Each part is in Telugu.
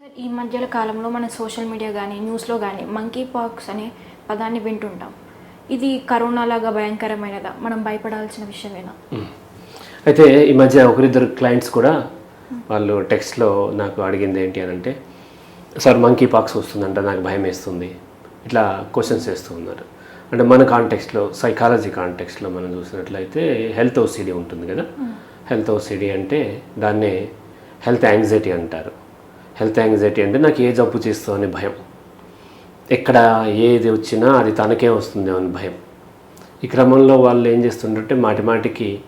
సార్ ఈ మధ్యల కాలంలో మన సోషల్ మీడియా కానీ న్యూస్లో కానీ మంకీ పాక్స్ అనే పదాన్ని వింటుంటాం. ఇది కరోనా లాగా భయంకరమైనదా? మనం భయపడాల్సిన విషయమేనా? అయితే ఈ మధ్య ఒకరిద్దరు క్లయింట్స్ కూడా వాళ్ళు టెక్స్ట్లో నాకు అడిగింది ఏంటి అని అంటే సార్ మంకీ పాక్స్ వస్తుందంట నాకు భయం వేస్తుంది. ఇట్లా క్వశ్చన్స్ వేస్తూ ఉన్నారు. అంటే మన కాంటెక్స్ట్లో సైకాలజీ కాంటెక్స్ట్లో మనం చూసినట్లయితే హెల్త్ ఓసిడి ఉంటుంది కదా? హెల్త్ ఓసిడి అంటే దాన్నే హెల్త్ యాంగ్జైటీ అంటారు. హెల్త్ యాంగ్జైటీ అంటే నాకు ఏ జబ్బు చేస్తుందో అని భయం. ఎక్కడ ఏది వచ్చినా అది తనకే వస్తుందేమో అని భయం. ఈ క్రమంలో వాళ్ళు ఏం చేస్తుంటే మాటి మాటికి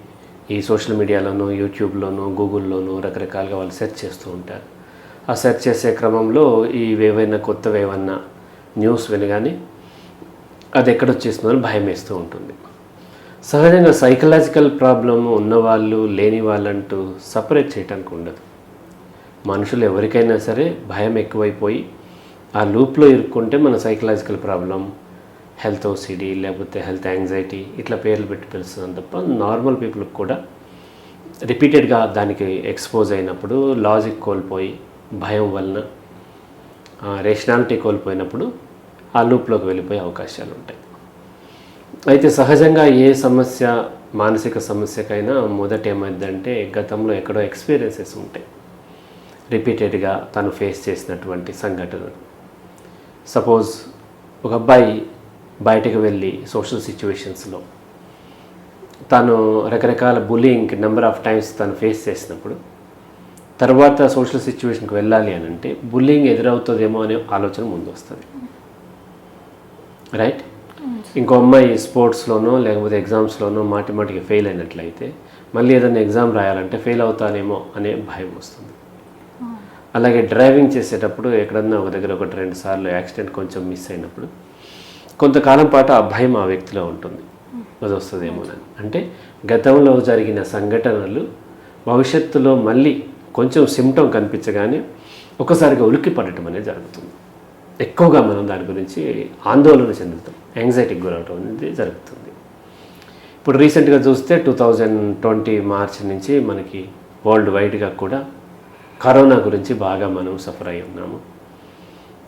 ఈ సోషల్ మీడియాలోనూ యూట్యూబ్లోనూ గూగుల్లోనూ రకరకాలుగా వాళ్ళు సెర్చ్ చేస్తూ ఉంటారు. ఆ సెర్చ్ చేసే క్రమంలో ఈ ఏవైనా కొత్తవి ఏమన్నా న్యూస్ వినగానే అది ఎక్కడొచ్చేస్తుందో అని భయం వేస్తూ ఉంటుంది. సహజంగా సైకలాజికల్ ప్రాబ్లమ్ ఉన్నవాళ్ళు లేని వాళ్ళంటూ సపరేట్ చేయడానికి ఉండదు. మనుషులు ఎవరికైనా సరే భయం ఎక్కువైపోయి ఆ లూప్లో ఇరుక్కుంటే మన సైకలాజికల్ ప్రాబ్లం హెల్త్ ఓసిడి లేకపోతే హెల్త్ యాంగ్జైటీ ఇట్లా పేర్లు పెట్టి పిలుస్తుంది తప్ప నార్మల్ పీపుల్కి కూడా రిపీటెడ్గా దానికి ఎక్స్పోజ్ అయినప్పుడు లాజిక్ కోల్పోయి భయం వలన రేషనాలిటీ కోల్పోయినప్పుడు ఆ లూప్లోకి వెళ్ళిపోయే అవకాశాలు ఉంటాయి. అయితే సహజంగా ఏ సమస్య మానసిక సమస్యకైనా మొదట ఏమైందంటే గతంలో ఎక్కడో ఎక్స్పీరియన్సెస్ ఉంటాయి. రిపీటెడ్గా తను ఫేస్ చేసినటువంటి సంఘటనలు. సపోజ్ ఒక అబ్బాయి బయటకు వెళ్ళి సోషల్ సిచ్యువేషన్స్లో తను రకరకాల బులింగ్ నెంబర్ ఆఫ్ టైమ్స్ తను ఫేస్ చేసినప్పుడు తర్వాత సోషల్ సిచ్యువేషన్కి వెళ్ళాలి అని అంటే బుల్లింగ్ ఎదురవుతుందేమో అనే ఆలోచన ముందు వస్తుంది రైట్ ఇంకో అమ్మాయి స్పోర్ట్స్లోనో లేకపోతే ఎగ్జామ్స్లోనో మాటి మాటికి ఫెయిల్ అయినట్లయితే మళ్ళీ ఏదైనా ఎగ్జామ్ రాయాలంటే ఫెయిల్ అవుతానేమో అనే భయం వస్తుంది. అలాగే డ్రైవింగ్ చేసేటప్పుడు ఎక్కడన్నా ఒక దగ్గర ఒకటి రెండు సార్లు యాక్సిడెంట్ కొంచెం మిస్ అయినప్పుడు కొంతకాలం పాటు ఆ భయం ఆ వ్యక్తిలో ఉంటుంది. అది వస్తుందేమోనని అంటే గతంలో జరిగిన సంఘటనలు భవిష్యత్తులో మళ్ళీ కొంచెం సిమ్టమ్ కనిపించగానే ఒకసారిగా ఉలిక్కి పడటం అనేది జరుగుతుంది. ఎక్కువగా మనం దాని గురించి ఆందోళన చెందుతాం. యాంగ్జైటీకి గురవటం అనేది జరుగుతుంది. ఇప్పుడు రీసెంట్గా చూస్తే టూ థౌజండ్ ట్వంటీ మార్చ్ నుంచి మనకి వరల్డ్ వైడ్గా కూడా కరోనా గురించి బాగా మనం సఫర్ అయి ఉన్నాము.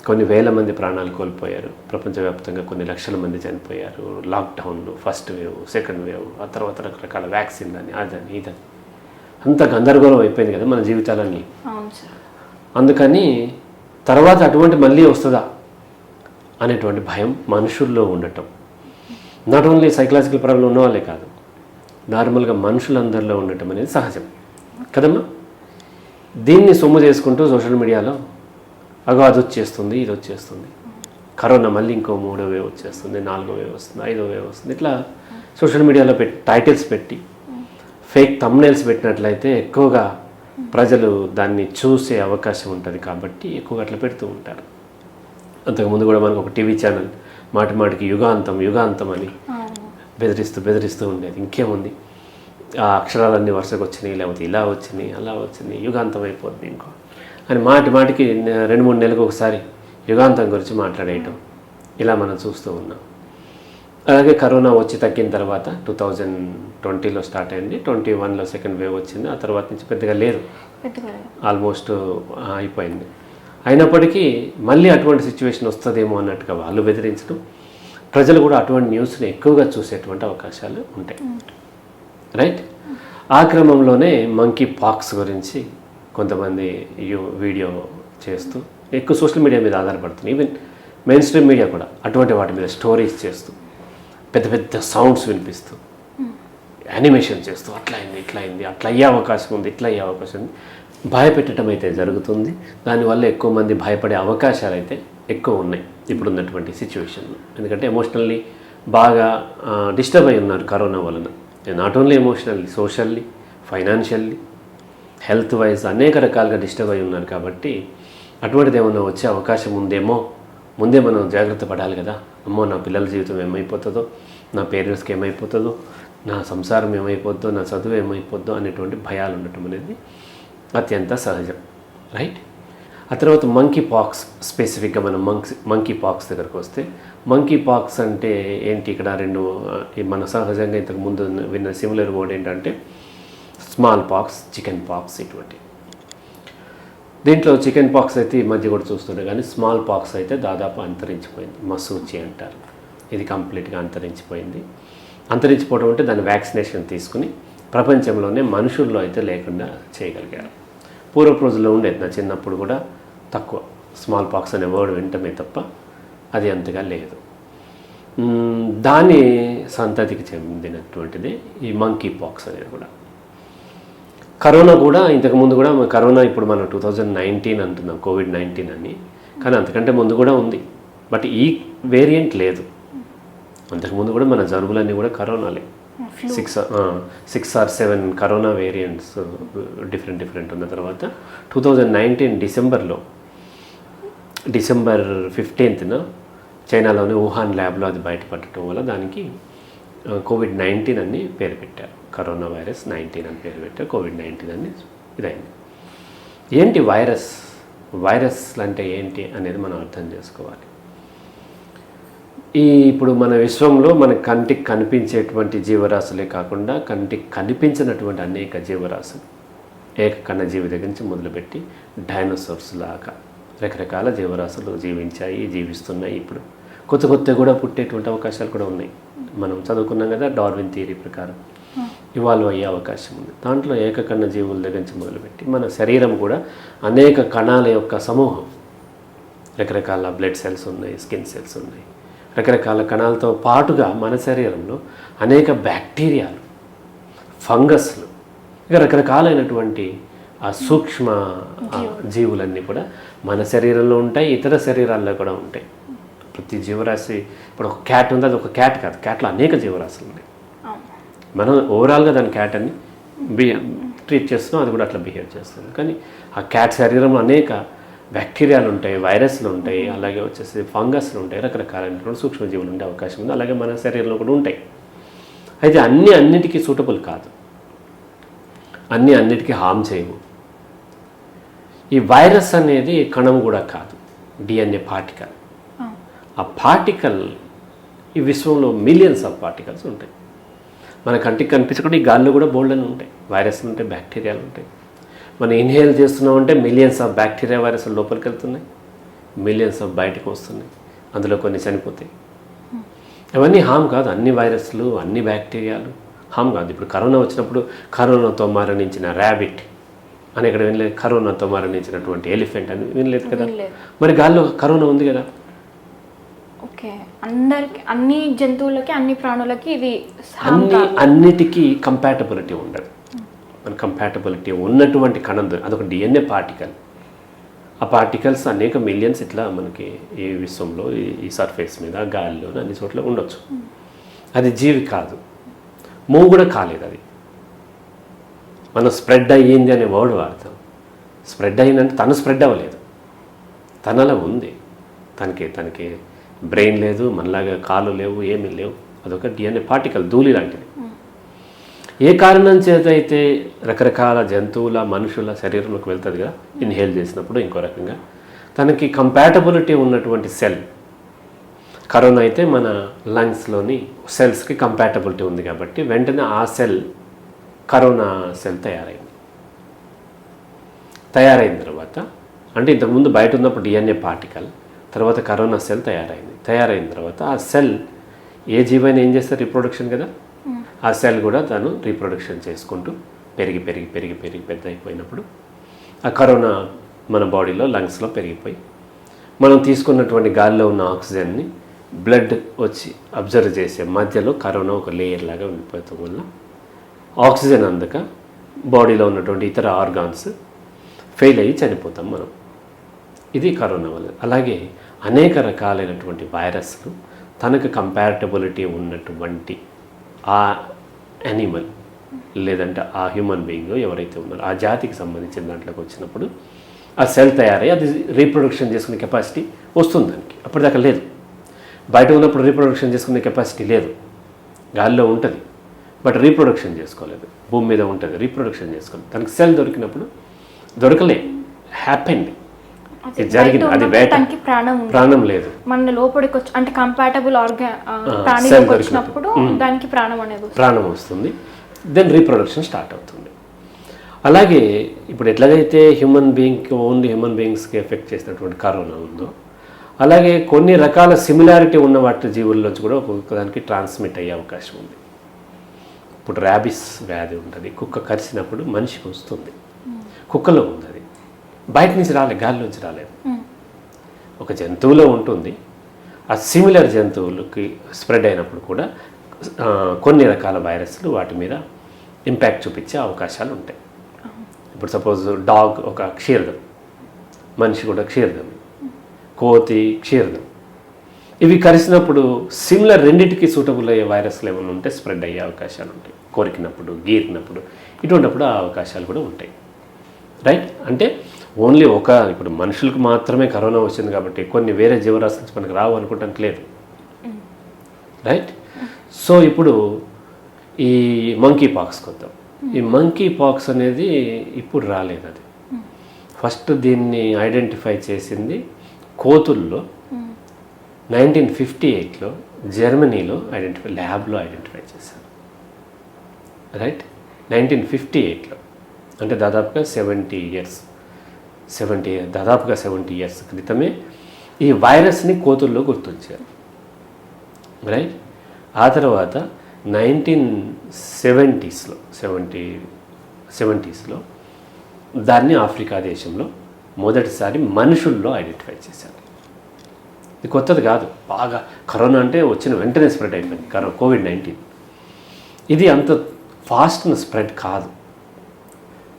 కొన్ని వేల మంది ప్రాణాలు కోల్పోయారు. ప్రపంచవ్యాప్తంగా కొన్ని లక్షల మంది చనిపోయారు. లాక్డౌన్లు ఫస్ట్ వేవ్ సెకండ్ వేవ్ ఆ తర్వాత రకరకాల వ్యాక్సిన్ అని అదని ఇదని. అంత గందరగోళం అయిపోయింది కదా మన జీవితాలన్నీ. అందుకని తర్వాత అటువంటి మళ్ళీ వస్తుందా అనేటువంటి భయం మనుషుల్లో ఉండటం. నాట్ ఓన్లీ సైకలాజికల్ ప్రాబ్లం ఉన్న వాళ్ళే కాదు నార్మల్గా మనుషులందరిలో ఉండటం అనేది సహజం. కదమ్మా? దీన్ని సొమ్ము చేసుకుంటూ సోషల్ మీడియాలో అగో అది వచ్చేస్తుంది ఇది వచ్చేస్తుంది. కరోనా మళ్ళీ ఇంకో మూడో వేవ్ వచ్చేస్తుంది నాలుగో వేవ్ వస్తుంది ఐదో వేవ్ వస్తుంది. ఇట్లా సోషల్ మీడియాలో పెట్టి టైటిల్స్ పెట్టి ఫేక్ తమ్నైల్స్ పెట్టినట్లయితే ఎక్కువగా ప్రజలు దాన్ని చూసే అవకాశం ఉంటుంది కాబట్టి ఎక్కువగా అట్లా పెడుతూ ఉంటారు. అంతకుముందు కూడా మనకు ఒక టీవీ ఛానల్ మాటి మాటికి యుగాంతం యుగాంతం అని బెదిరిస్తూ బెదిరిస్తూ ఉండేది. ఇంకేముంది? ఆ అక్షరాలన్నీ వరుసకు వచ్చినాయి లేకపోతే ఇలా వచ్చినాయి అలా వచ్చినాయి యుగాంతం అయిపోద్ది ఇంకో. అని మాటి మాటికి రెండు మూడు నెలలకు ఒకసారి యుగాంతం గురించి మాట్లాడేయటం ఇలా మనం చూస్తూ ఉన్నాం. అలాగే కరోనా వచ్చి తగ్గిన తర్వాత టూ థౌజండ్ ట్వంటీలో స్టార్ట్ అయింది. ట్వంటీ వన్లో సెకండ్ వేవ్ వచ్చింది. ఆ తర్వాత నుంచి పెద్దగా లేదు. ఆల్మోస్ట్ అయిపోయింది. అయినప్పటికీ మళ్ళీ అటువంటి సిచ్యువేషన్ వస్తుందేమో అన్నట్టుగా వాళ్ళు బెదిరించడం ప్రజలు కూడా అటువంటి న్యూస్ని ఎక్కువగా చూసేటువంటి అవకాశాలు ఉంటాయి. రైట్? ఆ క్రమంలోనే మంకీ పాక్స్ గురించి కొంతమంది యూ వీడియో చేస్తూ ఎక్కువ సోషల్ మీడియా మీద ఆధారపడుతుంది ఈవెన్ మెయిన్ స్ట్రీమ్ మీడియా కూడా అటువంటి వాటి మీద స్టోరీస్ చేస్తూ పెద్ద పెద్ద సౌండ్స్ వినిపిస్తూ యానిమేషన్ చేస్తూ అట్లా అయింది ఇట్లా అయింది అట్లా అయ్యే అవకాశం ఉంది ఇట్లా అయ్యే అవకాశం ఉంది. భయపెట్టడం అయితే జరుగుతుంది దానివల్ల ఎక్కువ మంది భయపడే అవకాశాలు అయితే ఎక్కువ ఉన్నాయి ఇప్పుడున్నటువంటి సిచ్యువేషన్లో ఎందుకంటే ఎమోషనల్లీ బాగా డిస్టర్బ్ అయి ఉన్నారు కరోనా వలన. Not only emotionally socially financially health wise అనేక రకాలుగా డిస్టర్బ్ అయి ఉన్నారు కాబట్టి అటువంటిది ఏమన్నా వచ్చే అవకాశం ఉందేమో ముందే మనం జాగ్రత్త పడాలి కదా. అమ్మో నా పిల్లల జీవితం ఏమైపోతుందో నా పేరెంట్స్కి ఏమైపోతుందో నా సంసారం ఏమైపోద్దో నా చదువు ఏమైపోద్దో అనేటువంటి భయాలు ఉండటం అనేది అత్యంత సహజం. రైట్ ఆ తర్వాత మంకీ పాక్స్ స్పెసిఫిక్గా మనం మంక్స్ మంకీ పాక్స్ దగ్గరకు వస్తే మంకీ పాక్స్ అంటే ఏంటి ఇక్కడ రెండు మన సహజంగా ఇంతకు ముందు విన్న సిమిలర్ వర్డ్ ఏంటంటే స్మాల్ పాక్స్ చికెన్ పాక్స్ ఇటువంటి. దీంట్లో చికెన్ పాక్స్ అయితే ఈ మధ్య కూడా చూస్తుండే కానీ స్మాల్ పాక్స్ అయితే దాదాపు అంతరించిపోయింది. మసూచి అంటారు. ఇది కంప్లీట్గా అంతరించిపోయింది. అంతరించిపోవడం అంటే దాని వ్యాక్సినేషన్ తీసుకుని ప్రపంచంలోనే మనుషుల్లో అయితే లేకుండా చేయగలిగారు. పూర్వపు రోజుల్లో ఉండేది నా చిన్నప్పుడు కూడా తక్కువ. స్మాల్ పాక్స్ అనే వర్డ్ వింటమే తప్ప అది అంతగా లేదు. దాని సంతతికి చెందినటువంటిది ఈ మంకీ పాక్స్ అనేది కూడా. కరోనా కూడా ఇంతకుముందు కూడా కరోనా ఇప్పుడు మనం టూ థౌజండ్ నైన్టీన్ అంటున్నాం కోవిడ్ నైన్టీన్ అని. కానీ అంతకంటే ముందు కూడా ఉంది. బట్ ఈ వేరియంట్ లేదు. అంతకుముందు కూడా మన జలుబులన్నీ కూడా కరోనాలే. Six six or seven corona variants different different ఉన్న తర్వాత టూ థౌజండ్ నైన్టీన్ డిసెంబర్లో డిసెంబర్ ఫిఫ్టీన్త్న చైనాలోని వుహాన్ ల్యాబ్లో అది బయటపడటం వల్ల దానికి కోవిడ్ నైన్టీన్ అని పేరు పెట్టారు. కరోనా వైరస్ నైన్టీన్ అని పేరు పెట్టారు. కోవిడ్ నైన్టీన్ అని ఇదైంది. ఏంటి వైరస్? వైరస్లు అంటే ఏంటి అనేది మనం అర్థం చేసుకోవాలి. ఈ ఇప్పుడు మన విశ్వంలో మన కంటికి కనిపించేటువంటి జీవరాశులే కాకుండా కంటికి కనిపించినటువంటి అనేక జీవరాశులు. ఏకకణ జీవి దగ్గర నుంచి మొదలుపెట్టి డైనోసార్స్ లాగా. రకరకాల జీవరాశులు జీవించాయి జీవిస్తున్నాయి ఇప్పుడు. కొత్త కొత్త కూడా పుట్టేటువంటి అవకాశాలు కూడా ఉన్నాయి. మనం చదువుకున్నాం కదా డార్విన్ థియరీ ప్రకారం. ఇవాల్వ్ అయ్యే అవకాశం ఉంది. దాంట్లో ఏకకణ జీవుల దగ్గర నుంచి మొదలుపెట్టి మన శరీరం కూడా అనేక కణాల యొక్క సమూహం. రకరకాల బ్లడ్ సెల్స్ ఉన్నాయి స్కిన్ సెల్స్ ఉన్నాయి. రకరకాల కణాలతో పాటుగా మన శరీరంలో అనేక బ్యాక్టీరియాలు ఫంగస్లు ఇక రకరకాలైనటువంటి ఆ సూక్ష్మ జీవులన్నీ కూడా మన శరీరంలో ఉంటాయి ఇతర శరీరాల్లో కూడా ఉంటాయి. ప్రతి జీవరాశి ఇప్పుడు ఒక క్యాట్ ఉంది అది ఒక క్యాట్ కాదు క్యాట్లో అనేక జీవరాశులు ఉన్నాయి మనం ఓవరాల్గా దాని క్యాట్ అని బిహే ట్రీట్ చేస్తున్నాం అది కూడా అట్లా బిహేవ్ చేస్తుంది. కానీ ఆ క్యాట్ శరీరంలో అనేక బ్యాక్టీరియాలు ఉంటాయి వైరస్లు ఉంటాయి అలాగే వచ్చేసి ఫంగస్లు ఉంటాయి రకరకాలైనటువంటి సూక్ష్మజీవులు ఉండే అవకాశం ఉంది అలాగే మన శరీరంలో కూడా ఉంటాయి. అయితే అన్ని అన్నిటికీ సూటబుల్ కాదు. అన్ని అన్నిటికీ హామ్ చేయవు. ఈ వైరస్ అనేది కణం కూడా కాదు. డిఎన్ఏ పార్టికల్ ఆ. పార్టికల్ ఈ విశ్వంలో మిలియన్స్ ఆఫ్ పార్టికల్స్ ఉంటాయి. మన కంటికి కనిపించకుండా ఈ గాల్లో కూడా బోల్డ్ అని ఉంటాయి. వైరస్లు ఉంటాయి బ్యాక్టీరియాలు ఉంటాయి. మనం ఇన్హేల్ చేస్తున్నామంటే మిలియన్స్ ఆఫ్ బ్యాక్టీరియా వైరస్లు లోపలికి వెళ్తున్నాయి. మిలియన్స్ ఆఫ్ బయటకు వస్తున్నాయి. అందులో కొన్ని చనిపోతాయి. అవన్నీ హామ్ కాదు. అన్ని వైరస్లు అన్ని బ్యాక్టీరియాలు హామ్ కాదు. ఇప్పుడు కరోనా వచ్చినప్పుడు కరోనాతో మరణించిన ర్యాబిట్ అని ఇక్కడ వినలేదు. కరోనాతో మరణించినటువంటి ఎలిఫెంట్ అని వినలేదు కదా. మరి గాల్లో కరోనా ఉంది కదా? ఓకే. అందరికి అన్ని జంతువులకి అన్ని ప్రాణులకి ఇది అన్ని. అన్నిటికీ కంపాటబిలిటీ ఉండదు. మన కంపాటబిలిటీ ఉన్నటువంటి కణం అదొక డిఎన్ఏ పార్టికల్ ఆ పార్టికల్స్ అనేక మిలియన్స్ ఇట్లా మనకి ఈ విశ్వంలో ఈ- ఈ సర్ఫేస్ మీద గాలిలో అన్ని చోట్ల ఉండొచ్చు. అది జీవి కాదు. మూవ్ కూడా కాలేదు అది. మనం స్ప్రెడ్ అయ్యింది అనే వర్డ్ వాడతాం. స్ప్రెడ్ అయ్యిందంటే తను స్ప్రెడ్ అవ్వలేదు. తనలో ఉంది. తనకి తనకి బ్రెయిన్ లేదు మనలాగా కాళ్ళు లేవు ఏమీ లేవు. అదొక డిఎన్ఏ పార్టికల్ ధూళి లాంటిది. ఏ కారణం చేత అయితే రకరకాల జంతువుల మనుషుల శరీరంలోకి వెళ్తుంది కదా? ఇన్హేల్ చేసినప్పుడు ఇంకో రకంగా. తనకి కంపాటబిలిటీ ఉన్నటువంటి సెల్. కరోనా అయితే మన లంగ్స్లోని సెల్స్కి కంపాటబిలిటీ ఉంది కాబట్టి వెంటనే ఆ సెల్ కరోనా సెల్ తయారైంది. తయారైన తర్వాత అంటే ఇంతకుముందు బయట ఉన్నప్పుడు డిఎన్ఏ పార్టికల్ తర్వాత కరోనా సెల్ తయారైంది. తయారైన తర్వాత ఆ సెల్ ఏ జీవైనా ఏం చేస్తే రీప్రొడక్షన్ కదా? ఆ సెల్ కూడా తను రీప్రొడక్షన్ చేసుకుంటూ పెరిగి పెరిగి పెరిగి పెరిగి పెద్ద అయిపోయినప్పుడు ఆ కరోనా మన బాడీలో లంగ్స్లో పెరిగిపోయి మనం తీసుకున్నటువంటి గాలిలో ఉన్న ఆక్సిజన్ని బ్లడ్ వచ్చి అబ్జర్వ్ చేసే మధ్యలో కరోనా ఒక లేయర్ లాగా ఉండిపోతాం వల్ల ఆక్సిజన్ అందక బాడీలో ఉన్నటువంటి ఇతర ఆర్గాన్స్ ఫెయిల్ అయ్యి చనిపోతాం మనం. ఇది కరోనా వల్ల. అలాగే అనేక రకాలైనటువంటి వైరస్లు తనకు కంపారిటబిలిటీ ఉన్నటువంటి ఆ యానిమల్ లేదంటే ఆ హ్యూమన్ బీయింగ్ ఎవరైతే ఉన్నారో ఆ జాతికి సంబంధించిన దాంట్లోకి వచ్చినప్పుడు ఆ సెల్ తయారై అది రీప్రొడక్షన్ చేసుకునే కెపాసిటీ వస్తుంది దానికి. అప్పటిదాకా లేదు. బయట ఉన్నప్పుడు రీప్రొడక్షన్ చేసుకునే కెపాసిటీ లేదు. గాలిలో ఉంటుంది. బట్ రీప్రొడక్షన్ చేసుకోలేదు. భూమి మీద ఉంటుంది రీప్రొడక్షన్ చేసుకోలేదు. తనకి సెల్ దొరికినప్పుడు దొరకలే. హ్యాపెండ్ జరిగింది. అది వేట. దానికి ప్రాణం లేదు. మన లోపలికి వచ్చి అంటే కంపాటబుల్ ఆర్గా cell ప్రాణిలోకి దొరికినప్పుడు. వచ్చినప్పుడు దానికి ప్రాణం అనేది వస్తుంది. ప్రాణం వస్తుంది. దెన్ రీప్రొడక్షన్ స్టార్ట్ అవుతుంది. అలాగే ఇప్పుడు ఎట్లాగైతే హ్యూమన్ బీయింగ్కి ఓన్లీ హ్యూమన్ బీయింగ్స్కి ఎఫెక్ట్ చేసినటువంటి కరోనా ఉందో అలాగే కొన్ని రకాల సిమిలారిటీ ఉన్న వాటి జీవుల్లోంచి కూడా ఒక్కొక్కదానికి ట్రాన్స్మిట్ అయ్యే అవకాశం ఉంది. ఇప్పుడు ర్యాబిస్ వ్యాధి ఉంటుంది. కుక్క కరిచినప్పుడు మనిషికి వస్తుంది. కుక్కలో ఉంది అది బయట నుంచి రాలేదు గాలిలోంచి రాలేదు. ఒక జంతువులో ఉంటుంది. ఆ సిమిలర్ జంతువులకి స్ప్రెడ్ అయినప్పుడు కూడా కొన్ని రకాల వైరస్లు వాటి మీద ఇంపాక్ట్ చూపించే అవకాశాలు ఉంటాయి. ఇప్పుడు సపోజ్ డాగ్ ఒక క్షీరదం. మనిషి కూడా క్షీరదం. కోతి క్షీరదం. ఇవి కలిసినప్పుడు సిమిలర్ రెండింటికి సూటబుల్ అయ్యే వైరస్లు ఏమైనా ఉంటే స్ప్రెడ్ అయ్యే అవకాశాలు ఉంటాయి. కోరికినప్పుడు గీరినప్పుడు ఇటువంటిప్పుడు ఆ అవకాశాలు కూడా ఉంటాయి. రైట్ అంటే ఓన్లీ ఒక ఇప్పుడు మనుషులకు మాత్రమే కరోనా వచ్చింది కాబట్టి కొన్ని వేరే జీవరాశి నుంచి మనకు రావు అనుకోవటానికి లేదు. రైట్ సో ఇప్పుడు ఈ మంకీ పాక్స్కి వద్దాం ఈ మంకీ పాక్స్ అనేది ఇప్పుడు రాలేదు అది. ఫస్ట్ దీన్ని ఐడెంటిఫై చేసింది కోతుల్లో. Hmm. నైన్టీన్ ఫిఫ్టీ ఎయిట్లో జర్మనీలో ఐడెంటిఫై ల్యాబ్లో ఐడెంటిఫై చేశారు. రైట్ నైన్టీన్ ఫిఫ్టీ ఎయిట్లో. అంటే దాదాపుగా సెవెంటీ ఇయర్స్ సెవెంటీ దాదాపుగా సెవెంటీ ఇయర్స్ క్రితమే ఈ వైరస్ని కోతుల్లో గుర్తించారు రైట్ ఆ తర్వాత నైన్టీన్ సెవెంటీస్లో సెవెంటీ సెవెంటీస్లో దాన్ని ఆఫ్రికా దేశంలో మొదటిసారి మనుషుల్లో ఐడెంటిఫై చేశారు. ఇది కొత్తది కాదు. బాగా కరోనా అంటే వచ్చిన వెంటనే స్ప్రెడ్ అయిపోయింది. కరో కోవిడ్ నైన్టీన్. ఇది అంత ఫాస్ట్న స్ప్రెడ్ కాదు.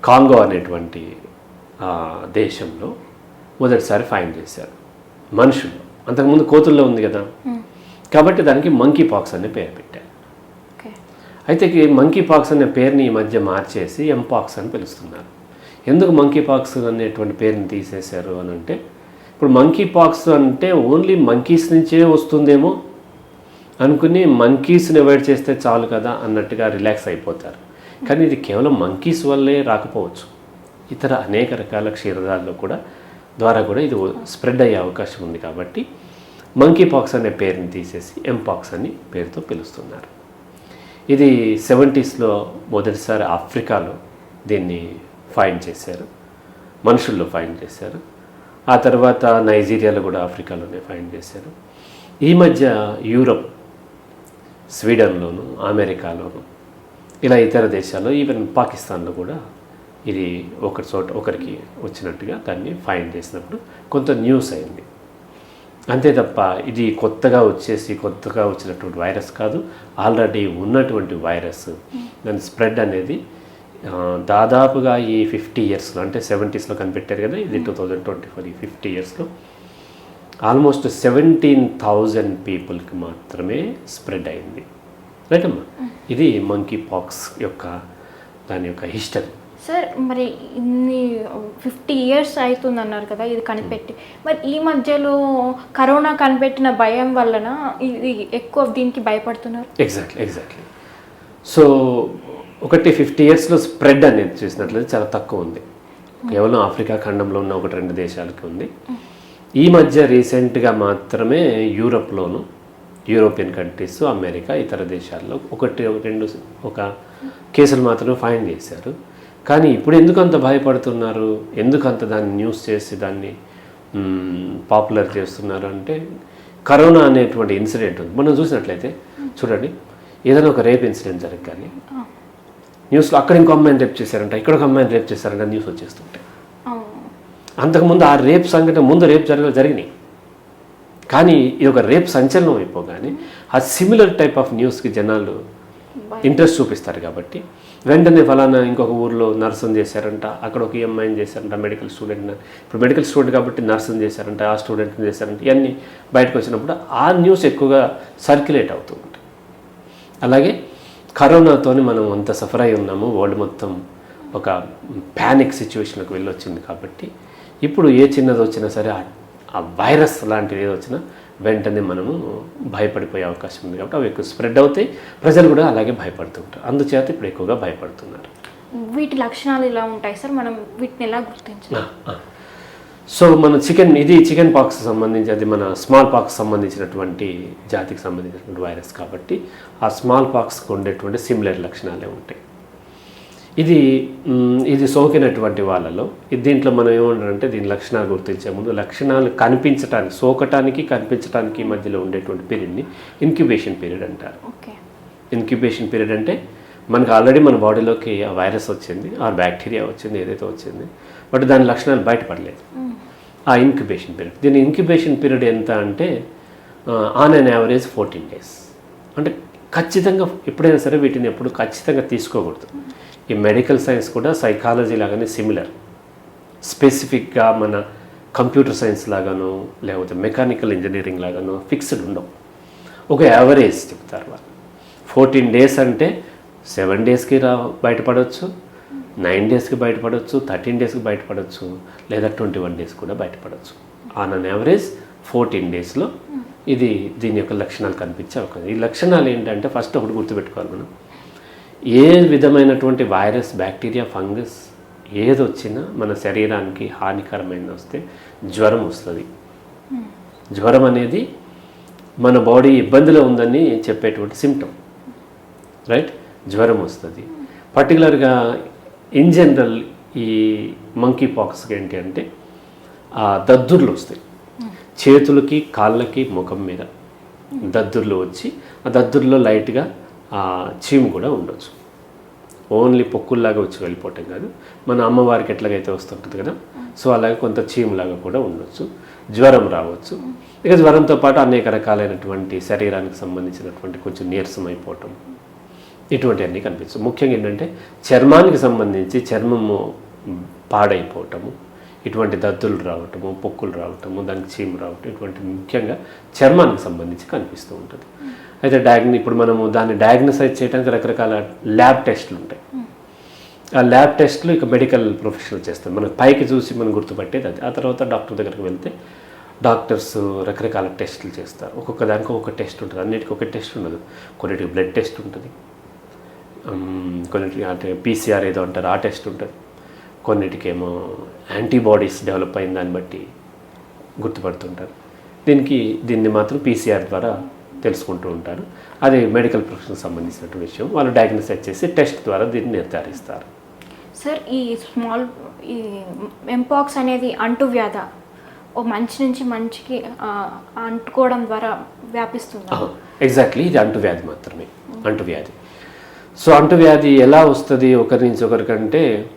కాంగో అనేటువంటి దేశంలో మొదటిసారి ఫైండ్ చేశారు. మనుషుల్లో అంతకుముందు కోతుల్లో ఉంది కదా. కాబట్టి దానికి మంకీ పాక్స్ అనే పేరు పెట్టారు. అయితే ఈ మంకీ పాక్స్ అనే పేరుని ఈ మధ్య మార్చేసి ఎంపాక్స్ అని పిలుస్తున్నారు. ఎందుకు మంకీ పాక్స్ అనేటువంటి పేరుని తీసేశారు అని అంటే ఇప్పుడు మంకీ పాక్స్ అంటే ఓన్లీ మంకీస్ నుంచే వస్తుందేమో అనుకుని మంకీస్ని అవాయిడ్ చేస్తే చాలు కదా అన్నట్టుగా రిలాక్స్ అయిపోతారు. కానీ ఇది కేవలం మంకీస్ వల్లే రాకపోవచ్చు. ఇతర అనేక రకాల క్షీరదాల్లో కూడా ద్వారా కూడా ఇది స్ప్రెడ్ అయ్యే అవకాశం ఉంది కాబట్టి మంకీ పాక్స్ అనే పేరుని తీసేసి ఎంపాక్స్ అని పేరుతో పిలుస్తున్నారు. ఇది సెవెంటీస్లో మొదటిసారి ఆఫ్రికాలో దీన్ని ఫైండ్ చేశారు. మనుషుల్లో ఫైండ్ చేశారు. ఆ తర్వాత నైజీరియాలో కూడా ఆఫ్రికాలోనే ఫైండ్ చేశారు. ఈ మధ్య యూరప్ స్వీడన్లోను అమెరికాలోను ఇలా ఇతర దేశాల్లో ఈవెన్ పాకిస్తాన్లో కూడా ఇది ఒక చోట ఒకరికి వచ్చినట్టుగా దాన్ని ఫైండ్ చేసినప్పుడు కొంత న్యూస్ అయింది. అంతే తప్ప ఇది కొత్తగా వచ్చేసి కొత్తగా వచ్చినటువంటి వైరస్ కాదు. ఆల్రెడీ ఉన్నటువంటి వైరస్. దాని స్ప్రెడ్ అనేది దాదాపుగా ఈ ఫిఫ్టీ ఇయర్స్లో అంటే సెవెంటీస్లో కనిపెట్టారు కదా ఇది టూ థౌజండ్ ట్వంటీ ఫోర్ ఈ ఫిఫ్టీ ఇయర్స్లో ఆల్మోస్ట్ సెవెంటీన్ థౌజండ్ పీపుల్కి మాత్రమే స్ప్రెడ్ అయింది. రైట్ అమ్మా? ఇది మంకీ పాక్స్ యొక్క దాని యొక్క హిస్టరీ సార్ మరి ఇన్ని ఫిఫ్టీ ఇయర్స్ అవుతుంది అన్నారు కదా ఇది కనిపెట్టి. మరి ఈ మధ్యలో కరోనా కనిపెట్టిన భయం వలన ఇది ఎక్కువ దీనికి భయపడుతున్నారు? ఎగ్జాక్ట్లీ ఎగ్జాక్ట్లీ సో ఒకటి ఫిఫ్టీ ఇయర్స్లో స్ప్రెడ్ అనేది చూసినట్లయితే చాలా తక్కువ ఉంది. కేవలం ఆఫ్రికా ఖండంలో ఉన్న ఒకటి రెండు దేశాలకి ఉంది. ఈ మధ్య రీసెంట్గా మాత్రమే యూరప్లోను యూరోపియన్ కంట్రీస్ అమెరికా ఇతర దేశాల్లో ఒకటి రెండు ఒక కేసులు మాత్రమే ఫైండ్ చేశారు. కానీ ఇప్పుడు ఎందుకు అంత భయపడుతున్నారు? ఎందుకు అంత దాన్ని న్యూస్ చేసి దాన్ని పాపులర్ చేస్తున్నారు అంటే కరోనా అనేటువంటి ఇన్సిడెంట్ ఉంది. మనం చూసినట్లయితే చూడండి ఏదైనా ఒక రేప్ ఇన్సిడెంట్ జరగగానే న్యూస్లో అక్కడ ఇంకో అమ్మాయిని రేప్ చేశారంట ఇక్కడ ఒక అమ్మాయిని రేప్ చేశారంట న్యూస్ వచ్చేస్తుంటాయి అవును. అంతకుముందు ఆ రేప్ సంఘటన ముందు రేప్ జరగ జరిగినాయి. కానీ ఇది ఒక రేప్ సంచలనం అయిపోగానే ఆ సిమిలర్ టైప్ ఆఫ్ న్యూస్కి జనాలు ఇంట్రెస్ట్ చూపిస్తారు కాబట్టి వెంటనే ఫలానా ఇంకొక ఊర్లో నర్సుని చేశారంట అక్కడ ఒక ఈ అమ్మాయిని చేశారంట మెడికల్ స్టూడెంట్ ఇప్పుడు మెడికల్ స్టూడెంట్ కాబట్టి నర్సుని చేశారంట ఆ స్టూడెంట్ని చేశారంట ఇవన్నీ బయటకు వచ్చినప్పుడు ఆ న్యూస్ ఎక్కువగా సర్క్యులేట్ అవుతూ ఉంటుంది. అలాగే కరోనాతోని మనం అంత సఫర్ అయి ఉన్నాము. వరల్డ్ మొత్తం ఒక ప్యానిక్ సిచ్యువేషన్కి వెళ్ళొచ్చింది కాబట్టి ఇప్పుడు ఏ చిన్నది వచ్చినా సరే ఆ- వైరస్ లాంటిది ఏది వచ్చినా వెంటనే మనము భయపడిపోయే అవకాశం ఉంది కాబట్టి అవి ఎక్కువ స్ప్రెడ్ అవుతాయి. ప్రజలు కూడా అలాగే భయపడుతూ ఉంటారు. అందుచేత ఇప్పుడు ఎక్కువగా భయపడుతున్నారు. వీటి లక్షణాలు ఇలా ఉంటాయి సార్? మనం వీటిని ఎలా గుర్తించాలి. సో మన చికెన్ ఇది చికెన్ పాక్స్ సంబంధించి అది మన స్మాల్ పాక్స్ సంబంధించినటువంటి జాతికి సంబంధించినటువంటి వైరస్ కాబట్టి ఆ స్మాల్ పాక్స్కి ఉండేటువంటి సిమిలర్ లక్షణాలే ఉంటాయి. ఇది ఇది సోకినటువంటి వాళ్ళలో దీంట్లో మనం ఏమంటారంటే దీని లక్షణాలు గుర్తించే ముందు లక్షణాలు కనిపించడానికి సోకటానికి కనిపించడానికి మధ్యలో ఉండేటువంటి పీరియడ్ని ఇన్క్యుబేషన్ పీరియడ్ అంటారు. ఓకే. ఇన్క్యుబేషన్ పీరియడ్ అంటే మనకు ఆల్రెడీ మన బాడీలోకి ఆ వైరస్ వచ్చింది ఆ బ్యాక్టీరియా వచ్చింది ఏదైతే వచ్చింది బట్ దాని లక్షణాలు బయటపడలేదు. ఆ ఇంక్యుబేషన్ పీరియడ్ దీని ఇంక్యుబేషన్ పీరియడ్ ఎంత అంటే on an average fourteen days అంటే ఖచ్చితంగా ఎప్పుడైనా సరే వీటిని ఎప్పుడు ఖచ్చితంగా తీసుకోకూడదు. ఈ మెడికల్ సైన్స్ కూడా సైకాలజీ లాగానే సిమిలర్ స్పెసిఫిక్గా మన కంప్యూటర్ సైన్స్ లాగాను లేకపోతే మెకానికల్ ఇంజనీరింగ్ లాగాను ఫిక్స్డ్ ఉండవు. ఒక యావరేజ్ చెప్తారు వాళ్ళు. ఫోర్టీన్ డేస్ అంటే సెవెన్ డేస్కి రా బయటపడవచ్చు. నైన్ డేస్కి బయటపడవచ్చు థర్టీన్ డేస్కి బయటపడవచ్చు లేదా ట్వంటీ వన్ డేస్ కూడా బయటపడవచ్చు ఆన్ అన్ యావరేజ్ ఫోర్టీన్ డేస్లో ఇది దీని యొక్క లక్షణాలు కనిపించే అవకాశం ఈ లక్షణాలు ఏంటంటే ఫస్ట్ ఒకటి గుర్తుపెట్టుకోవాలి మనం. ఏ విధమైనటువంటి వైరస్ బ్యాక్టీరియా ఫంగస్ ఏది వచ్చినా మన శరీరానికి హానికరమైనది వస్తే జ్వరం వస్తుంది. జ్వరం అనేది మన బాడీ ఇబ్బందిలో ఉందని చెప్పేటువంటి సిమ్టమ్ రైట్ జ్వరం వస్తుంది. పర్టికులర్గా ఇన్ జనరల్ ఈ మంకీ పాక్స్కి ఏంటి అంటే ఆ దద్దుర్లు వస్తాయి. చేతులకి కాళ్ళకి ముఖం మీద దద్దుర్లు వచ్చి ఆ దద్దుర్లో లైట్గా ఆ చీము కూడా ఉండొచ్చు. ఓన్లీ పొక్కుల్లాగా వచ్చి వెళ్ళిపోవటం కాదు. మన అమ్మవారికి ఎట్లాగైతే వస్తుంటుంది కదా సో అలాగే కొంత చీములాగా కూడా ఉండొచ్చు. జ్వరం రావచ్చు. ఇక జ్వరంతో పాటు అనేక రకాలైనటువంటి శరీరానికి సంబంధించినటువంటి కొంచెం నీరసం అయిపోవటం. ఇటువంటివన్నీ కనిపిస్తాయి. ముఖ్యంగా ఏంటంటే చర్మానికి సంబంధించి చర్మము పాడైపోవటము ఇటువంటి దద్దులు రావటము పొక్కులు రావటము దానికి చీము రావటం ఇటువంటి ముఖ్యంగా చర్మానికి సంబంధించి కనిపిస్తూ ఉంటుంది. అయితే డయాగ్ని ఇప్పుడు మనము దాన్ని డయాగ్నసైజ్ చేయడానికి రకరకాల ల్యాబ్ టెస్టులు ఉంటాయి. ఆ ల్యాబ్ టెస్ట్లు ఇక మెడికల్ ప్రొఫెషనల్ చేస్తారు మనకు పైకి చూసి మనం గుర్తుపట్టేది అది. ఆ తర్వాత డాక్టర్ దగ్గరికి వెళ్తే డాక్టర్స్ రకరకాల టెస్టులు చేస్తారు. ఒక్కొక్క దానికి ఒక్కొక్క టెస్ట్ ఉంటుంది. అన్నిటికీ ఒక టెస్ట్ ఉండదు. కొన్నిటికి బ్లడ్ టెస్ట్ ఉంటుంది. కొన్నిటికి అంటే పీసీఆర్ ఏదో అంటారు ఆ టెస్ట్ ఉంటుంది. కొన్నిటికేమో యాంటీబాడీస్ డెవలప్ అయిన దాన్ని బట్టి గుర్తుపడుతుంటారు. దీనికి దీన్ని మాత్రం పీసీఆర్ ద్వారా తెలుసుకుంటూ ఉంటారు. అది మెడికల్ ప్రొఫెషన్కి సంబంధించినటువంటి విషయం. వాళ్ళు డయాగ్నోసైజ్ చేసి టెస్ట్ ద్వారా దీన్ని నిర్ధారిస్తారు. సార్ ఈ స్మాల్ ఈ ఎంపాక్స్ అనేది అంటువ్యాధ ఓ మంచి నుంచి మంచికి అంటుకోవడం ద్వారా వ్యాపిస్తుంది? ఎగ్జాక్ట్లీ ఇది అంటువ్యాధి మాత్రమే. అంటువ్యాధి సో అంటువ్యాధి ఎలా వస్తుంది ఒకరి నుంచి ఒకరికంటే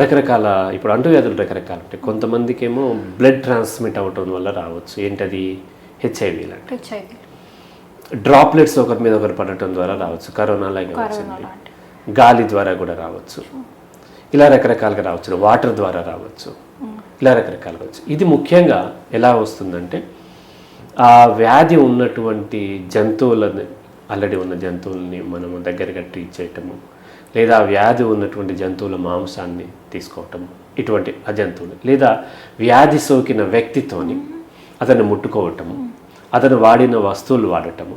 రకరకాల ఇప్పుడు అంటువ్యాధులు రకరకాలు ఉంటాయి. కొంతమందికి ఏమో బ్లడ్ ట్రాన్స్మిట్ అవటం వల్ల రావచ్చు. ఏంటది? హెచ్ఐవి లాంటి డ్రాప్లెట్స్ ఒకరి మీద ఒకరు పడటం ద్వారా రావచ్చు. కరోనా లాగే వచ్చింది. గాలి ద్వారా కూడా రావచ్చు. ఇలా రకరకాలుగా రావచ్చు. వాటర్ ద్వారా రావచ్చు. ఇలా రకరకాలుగా వచ్చు ఇది ముఖ్యంగా ఎలా వస్తుందంటే ఆ వ్యాధి ఉన్నటువంటి జంతువులని ఆల్రెడీ ఉన్న జంతువుల్ని మనము దగ్గరగా ట్రీట్ చేయటము లేదా వ్యాధి ఉన్నటువంటి జంతువుల మాంసాన్ని తీసుకోవటము ఇటువంటి ఆ జంతువులు లేదా వ్యాధి సోకిన వ్యక్తితోని అతన్ని ముట్టుకోవటము అతను వాడిన వస్తువులు వాడటము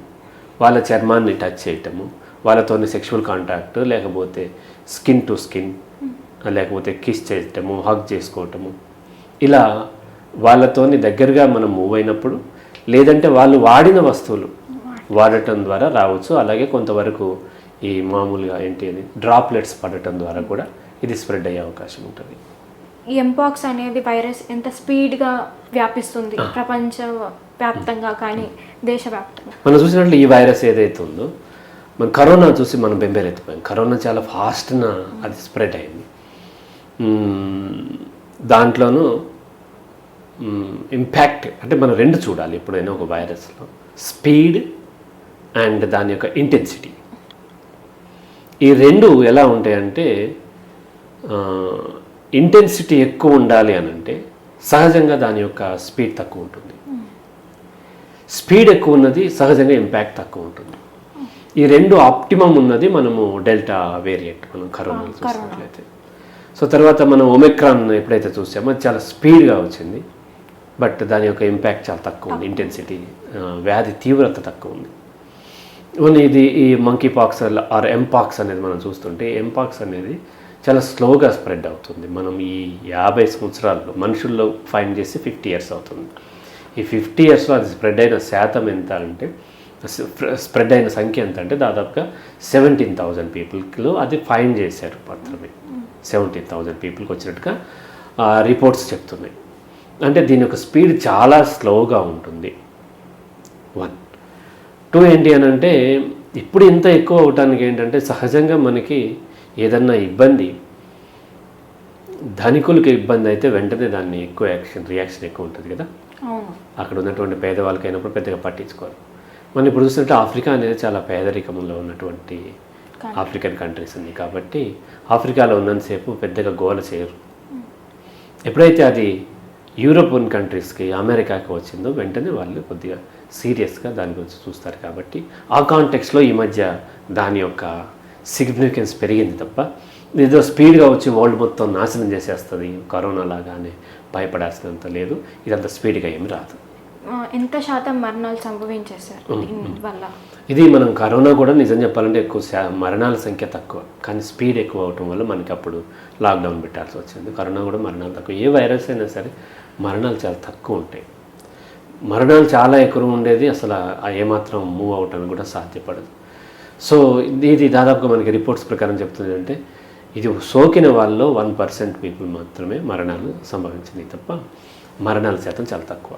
వాళ్ళ చర్మాన్ని టచ్ చేయటము వాళ్ళతోని సెక్షువల్ కాంటాక్ట్ లేకపోతే స్కిన్ టు స్కిన్ లేకపోతే కిస్ చేయటము హగ్ చేసుకోవటము ఇలా వాళ్ళతోని దగ్గరగా మనం మూవ్ అయినప్పుడు లేదంటే వాళ్ళు వాడిన వస్తువులు వాడటం ద్వారా రావచ్చు. అలాగే కొంతవరకు ఈ మామూలుగా ఏంటి అని డ్రాప్లెట్స్ పడటం ద్వారా కూడా ఇది స్ప్రెడ్ అయ్యే అవకాశం ఉంటుంది. ఈ ఎంపాక్స్ అనేది వైరస్ ఎంత స్పీడ్గా వ్యాపిస్తుంది? ప్రపంచ వ్యాప్తంగా కానీ దేశవ్యాప్తంగా. మనం చూసినట్లు ఈ వైరస్ ఏదైతే ఉందో మన కరోనా చూసి మనం బెంబేరెత్తిపోయాం కరోనా చాలా ఫాస్ట్న అది స్ప్రెడ్ అయింది. దాంట్లోనూ ఇంపాక్ట్ అంటే మనం రెండు చూడాలి ఎప్పుడైనా ఒక వైరస్లో. స్పీడ్ అండ్ దాని యొక్క ఇంటెన్సిటీ. ఈ రెండు ఎలా ఉంటాయంటే ఇంటెన్సిటీ ఎక్కువ ఉండాలి అని అంటే సహజంగా దాని యొక్క స్పీడ్ తక్కువ ఉంటుంది. స్పీడ్ ఎక్కువ ఉన్నది సహజంగా ఇంపాక్ట్ తక్కువ ఉంటుంది. ఈ రెండు ఆప్టిమం ఉన్నది మనము డెల్టా వేరియంట్ మనం కరోనా చూసినట్లయితే. సో తర్వాత మనం ఒమిక్రాన్ ఎప్పుడైతే చూసామో అది చాలా స్పీడ్గా వచ్చింది. బట్ దాని యొక్క ఇంపాక్ట్ చాలా తక్కువ ఉంది. ఇంటెన్సిటీ వ్యాధి తీవ్రత తక్కువ ఉంది. ఓన్లీ ఇది ఈ మంకీ పాక్స్ ఆర్ ఎంపాక్స్ అనేది మనం చూస్తుంటే ఎంపాక్స్ అనేది చాలా స్లోగా స్ప్రెడ్ అవుతుంది. మనం ఈ యాభై సంవత్సరాల్లో మనుషుల్లో ఫైన్ చేసి ఫిఫ్టీ ఇయర్స్ అవుతుంది. ఈ ఫిఫ్టీ ఇయర్స్లో అది స్ప్రెడ్ అయిన శాతం ఎంత అంటే స్ప్రెడ్ అయిన సంఖ్య ఎంత అంటే దాదాపుగా సెవెంటీన్ థౌజండ్ పీపుల్కిలో అది ఫైన్ చేశారు మాత్రమే. సెవెంటీన్ థౌజండ్ పీపుల్కి వచ్చినట్టుగా రిపోర్ట్స్ చెప్తున్నాయి. అంటే దీని యొక్క స్పీడ్ చాలా స్లోగా ఉంటుంది. వన్ టూ ఏంటి అని అంటే ఇప్పుడు ఇంత ఎక్కువ అవటానికి ఏంటంటే సహజంగా మనకి ఏదన్నా ఇబ్బంది ధనికులకి ఇబ్బంది అయితే వెంటనే దాన్ని ఎక్కువ యాక్షన్ రియాక్షన్ ఎక్కువ ఉంటుంది కదా? అక్కడ ఉన్నటువంటి పేదవాళ్ళకి అయినప్పుడు పెద్దగా పట్టించుకోరు. మనం ఇప్పుడు చూస్తుంటే ఆఫ్రికా అనేది చాలా పేదరికంలో ఉన్నటువంటి ఆఫ్రికన్ కంట్రీస్ ఉంది కాబట్టి ఆఫ్రికాలో ఉన్నంతసేపు పెద్దగా గోల చేయరు. ఎప్పుడైతే అది యూరోపియన్ కంట్రీస్కి అమెరికాకి వచ్చిందో వెంటనే వాళ్ళు కొద్దిగా సీరియస్గా దాని గురించి చూస్తారు కాబట్టి ఆ కాంటెక్స్లో ఈ మధ్య దాని యొక్క సిగ్నిఫికెన్స్ పెరిగింది తప్ప ఏదో స్పీడ్గా వచ్చి వరల్డ్ మొత్తం నాశనం చేసేస్తుంది కరోనా లాగానే భయపడాల్సినంత లేదు ఇదంత స్పీడ్గా ఏమి రాదు. ఎంత శాతం మరణాలు సంభవించేశారు వల్ల? ఇది మనం కరోనా కూడా నిజం చెప్పాలంటే ఎక్కువ మరణాల సంఖ్య తక్కువ కానీ స్పీడ్ ఎక్కువ అవటం వల్ల మనకి అప్పుడు లాక్డౌన్ పెట్టాల్సి వచ్చింది. కరోనా కూడా మరణాలు తక్కువ. ఏ వైరస్ అయినా సరే మరణాలు చాలా తక్కువ ఉంటాయి. మరణాలు చాలా ఎక్కువ ఉండేది అసలు ఏమాత్రం మూవ్ అవటానికి కూడా సాధ్యపడదు. సో ఇది ఇది దాదాపుగా మనకి రిపోర్ట్స్ ప్రకారం చెప్తుంది అంటే ఇది సోకిన వాళ్ళలో వన్ పర్సెంట్ పీపుల్ మాత్రమే మరణాలు సంభవించింది తప్ప మరణాల శాతం చాలా తక్కువ.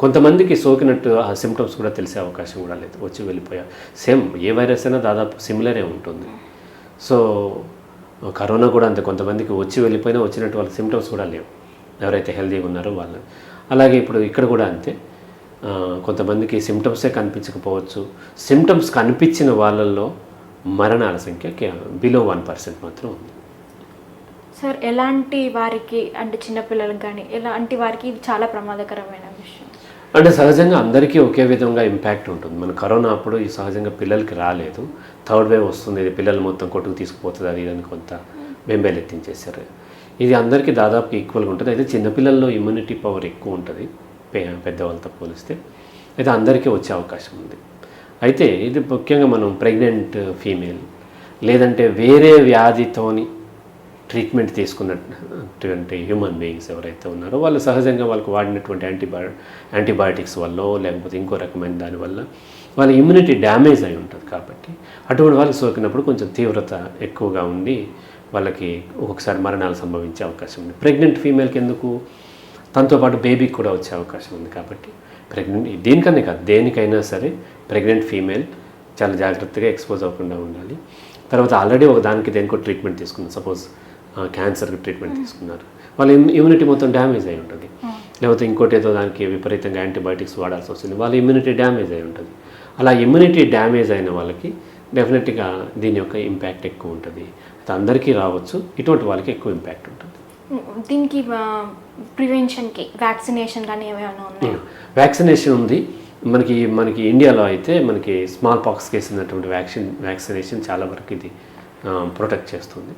కొంతమందికి సోకినట్టు ఆ సిమ్టమ్స్ కూడా తెలిసే అవకాశం కూడా లేదు. వచ్చి వెళ్ళిపోయా. సేమ్ ఏ వైరస్ అయినా దాదాపు సిమిలరే ఉంటుంది. సో కరోనా కూడా అంతే. కొంతమందికి వచ్చి వెళ్ళిపోయినా వచ్చినట్టు వాళ్ళ సిమ్టమ్స్ కూడా లేవు. ఎవరైతే హెల్తీగా ఉన్నారో వాళ్ళు అలాగే ఇప్పుడు ఇక్కడ కూడా అంతే. కొంతమందికి సిమ్టమ్సే కనిపించకపోవచ్చు. సిమ్టమ్స్ కనిపించిన వాళ్ళల్లో మరణాల సంఖ్య బిలో వన్ పర్సెంట్ మాత్రం ఉంది. సార్ ఎలాంటి వారికి అంటే చిన్నపిల్లలకు కానీ ఎలాంటి వారికి ఇది చాలా ప్రమాదకరమైన విషయం. అంటే సహజంగా అందరికీ ఒకే విధంగా ఇంపాక్ట్ ఉంటుంది. మన కరోనా అప్పుడు ఈ సహజంగా పిల్లలకి రాలేదు. థర్డ్ వేవ్ వస్తుంది ఇది పిల్లలు మొత్తం కొట్టుకు తీసుకుపోతుంది అది ఇదని కొంత బెంబేలెత్తించేశారు. ఇది అందరికీ దాదాపు ఈక్వల్గా ఉంటుంది. అయితే చిన్నపిల్లల్లో ఇమ్యూనిటీ పవర్ ఎక్కువ ఉంటుంది. పే పెద్దవాళ్ళతో పోలిస్తే. అయితే అందరికీ వచ్చే అవకాశం ఉంది. అయితే ఇది ముఖ్యంగా మనం ప్రెగ్నెంట్ ఫీమేల్ లేదంటే వేరే వ్యాధితోని ట్రీట్మెంట్ తీసుకున్నటువంటి హ్యూమన్ బీయింగ్స్ ఎవరైతే ఉన్నారో వాళ్ళు సహజంగా వాళ్ళకు వాడినటువంటి యాంటీబయో యాంటీబయాటిక్స్ వల్ల లేకపోతే ఇంకో రకమైన దానివల్ల వాళ్ళ ఇమ్యూనిటీ డ్యామేజ్ అయి ఉంటుంది కాబట్టి అటువంటి వాళ్ళు సోకినప్పుడు కొంచెం తీవ్రత ఎక్కువగా ఉండి వాళ్ళకి ఒక్కొక్కసారి మరణాలు సంభవించే అవకాశం ఉంది. ప్రెగ్నెంట్ ఫీమేల్కి ఎందుకు? తనతో పాటు బేబీకి కూడా వచ్చే అవకాశం ఉంది కాబట్టి ప్రెగ్నెంట్ దేనికనే కాదు దేనికైనా సరే ప్రెగ్నెంట్ ఫీమేల్ చాలా జాగ్రత్తగా ఎక్స్పోజ్ అవ్వకుండా ఉండాలి. తర్వాత ఆల్రెడీ ఒక దానికి దేనికో ట్రీట్మెంట్ తీసుకున్నారు. సపోజ్ క్యాన్సర్కి ట్రీట్మెంట్ తీసుకున్నారు. వాళ్ళ ఇమ్యూనిటీ మొత్తం డ్యామేజ్ అయి ఉంటుంది. లేకపోతే ఇంకోటి ఏదో దానికి విపరీతంగా యాంటీబయాటిక్స్ వాడాల్సి వస్తుంది. వాళ్ళ ఇమ్యూనిటీ డ్యామేజ్ అయి ఉంటుంది. అలా ఇమ్యూనిటీ డ్యామేజ్ అయిన వాళ్ళకి డెఫినెట్గా దీని యొక్క ఇంపాక్ట్ ఎక్కువ ఉంటుంది. అందరికీ రావచ్చు. ఇటువంటి వాళ్ళకి ఎక్కువ ఇంపాక్ట్ ఉంటుంది. దీనికి ప్రివెన్షన్కి వ్యాక్సినేషన్ కానీ ఏమైనా ఉన్నాయా? వ్యాక్సినేషన్ ఉంది. మనకి మనకి ఇండియాలో అయితే మనకి స్మాల్ పాక్స్ కేసు ఉన్నటువంటి వ్యాక్సిన్ వ్యాక్సినేషన్ చాలా వరకు ఇది ప్రొటెక్ట్ చేస్తుంది.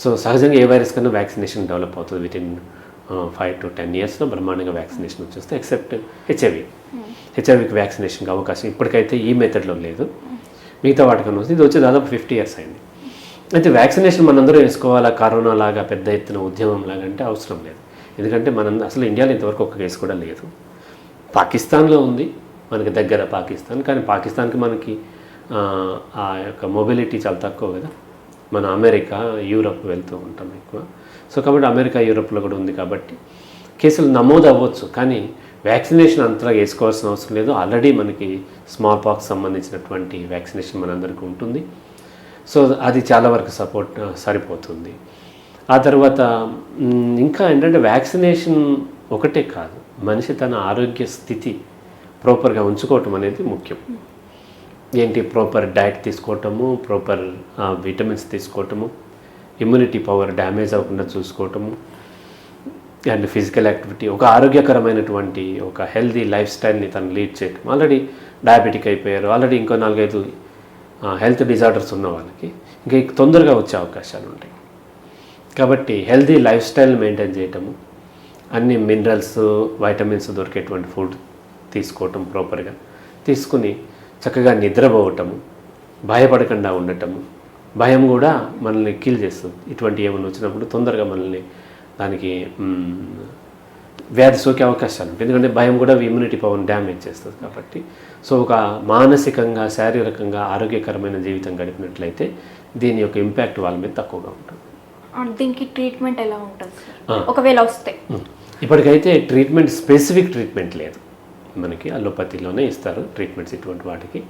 సో సహజంగా ఏ వైరస్ కన్నా వ్యాక్సినేషన్ డెవలప్ అవుతుంది within five to ten ఇయర్స్లో బ్రహ్మాండంగా వ్యాక్సినేషన్ వచ్చేస్తే ఎక్సెప్ట్ హెచ్ఐవి హెచ్ఐవికి వ్యాక్సినేషన్కి అవకాశం ఇప్పటికైతే ఈ మెథడ్లో లేదు. మిగతా వాటికన్నా వస్తుంది ఇది వచ్చి దాదాపు ఫిఫ్టీ ఇయర్స్ అయింది. అయితే వ్యాక్సినేషన్ మనందరూ వేసుకోవాలా? కరోనా లాగా పెద్ద ఎత్తున ఉద్యమం లాగా అంటే అవసరం లేదు. ఎందుకంటే మనం అసలు ఇండియాలో ఇంతవరకు ఒక కేసు కూడా లేదు. పాకిస్తాన్లో ఉంది. మనకి దగ్గర పాకిస్తాన్. కానీ పాకిస్తాన్కి మనకి ఆ, ఆ యొక్క మొబిలిటీ చాలా తక్కువ కదా. మన అమెరికా యూరప్ వెళ్తూ ఉంటాం ఎక్కువ. సో కాబట్టి అమెరికా యూరప్లో కూడా ఉంది కాబట్టి కేసులు నమోదు అవ్వచ్చు. కానీ వ్యాక్సినేషన్ అంతలా వేసుకోవాల్సిన అవసరం లేదు. ఆల్రెడీ మనకి స్మాల్ పాక్స్ సంబంధించినటువంటి వ్యాక్సినేషన్ మనందరికీ ఉంటుంది. సో అది చాలా వరకు సపోర్ట్ సరిపోతుంది. ఆ తర్వాత ఇంకా ఏంటంటే వ్యాక్సినేషన్ ఒకటే కాదు మనిషి తన ఆరోగ్య స్థితి ప్రాపర్గా ఉంచుకోవటం అనేది ముఖ్యం. ఏంటి ప్రాపర్ డైట్ తీసుకోవటము ప్రాపర్ విటమిన్స్ తీసుకోవటము ఇమ్యూనిటీ పవర్ డ్యామేజ్ అవ్వకుండా చూసుకోవటము అండ్ ఫిజికల్ యాక్టివిటీ ఒక ఆరోగ్యకరమైనటువంటి ఒక హెల్దీ లైఫ్ స్టైల్ని తను లీడ్ చేయటం. ఆల్రెడీ డయాబెటిక్ అయిపోయారు ఆల్రెడీ ఇంకో నాలుగైదు హెల్త్ డిజార్డర్స్ ఉన్న వాళ్ళకి ఇంకా తొందరగా వచ్చే అవకాశాలు ఉంటాయి. కాబట్టి హెల్దీ లైఫ్ స్టైల్ మెయింటైన్ చేయటము అన్ని మినరల్స్ వైటమిన్స్ దొరికేటువంటి ఫుడ్ తీసుకోవటం ప్రాపర్గా తీసుకుని చక్కగా నిద్రపోవటము భయపడకుండా ఉండటము భయం కూడా మనల్ని కిల్ చేస్తుంది. ఇటువంటి ఏమైనా వచ్చినప్పుడు తొందరగా మనల్ని దానికి వ్యాధి సోకే అవకాశాలు ఉంటాయి. ఎందుకంటే భయం కూడా ఇమ్యూనిటీ పవర్ని డ్యామేజ్ చేస్తుంది కాబట్టి. సో ఒక మానసికంగా శారీరకంగా ఆరోగ్యకరమైన జీవితం గడిపినట్లయితే దీని యొక్క ఇంపాక్ట్ వాళ్ళ మీద తక్కువగా ఉంటుంది. దీనికి ట్రీట్మెంట్ ఎలా ఉంటుంది ఒకవేళ వస్తే. ఇప్పటికైతే ట్రీట్మెంట్ స్పెసిఫిక్ ట్రీట్మెంట్ లేదు. మనకి అలోపతిలోనే ఇస్తారు ట్రీట్మెంట్స్ ఇటువంటి వాటికి.